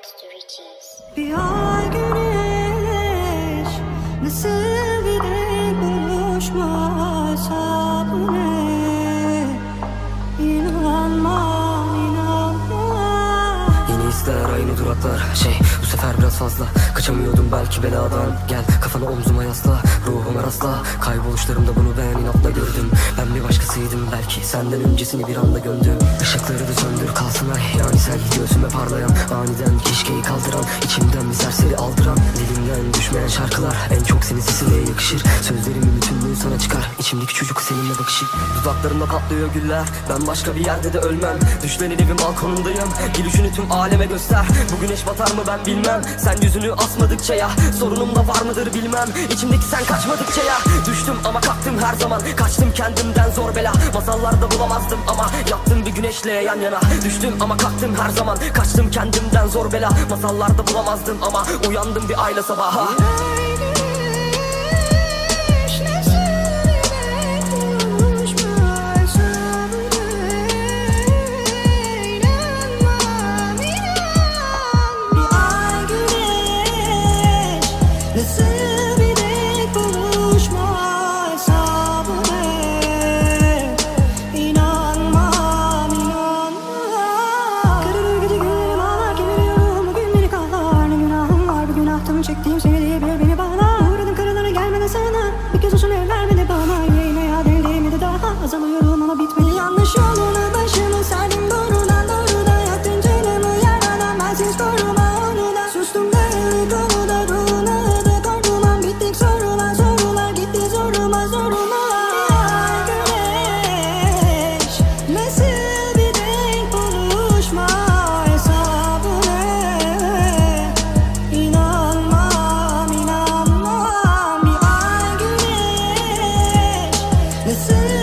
Backstory Cheese. Bir ay aynı duraklar Şey bu sefer biraz fazla. Kaçamıyordum belki beladan. Gel kafana omzuma yasla Ruhuma rastla. Kayboluşlarımda bunu ben inatla gördüm. Ben bir başkasıydım belki Senden öncesini bir anda gömdüm. Işıkları da söndür kalsın ay Yani sen göğsüme parlayan Aniden keşkeyi kaldıran içimden bir serseri aldıran Dilimden düşmeyen şarkılar. En çok senin sesine yakışır. Sözlerimin bütünlüğü sana çıkar İçimdeki çocuk seninle bakışır Dudaklarımda patlıyor güller. Ben başka bir yerde de ölmem. Düşlerin evin balkonundayım. Gülüşünü tüm aleme göster. Bu güneş batar mı ben bilmem. Sen yüzünü asmadıkça ya. Sorunum da var mıdır bilmem. İçimdeki sen kaçmadıkça ya. Düştüm ama kalktım her zaman. Kaçtım kendimden zor bela. Masallarda bulamazdım ama Yattım bir güneşle yan yana. Düştüm ama kalktım her zaman. Kaçtım kendimden zor bela. Masallarda bulamazdım ama Uyandım bir ayla sabaha gerçek değil seni diyebilir see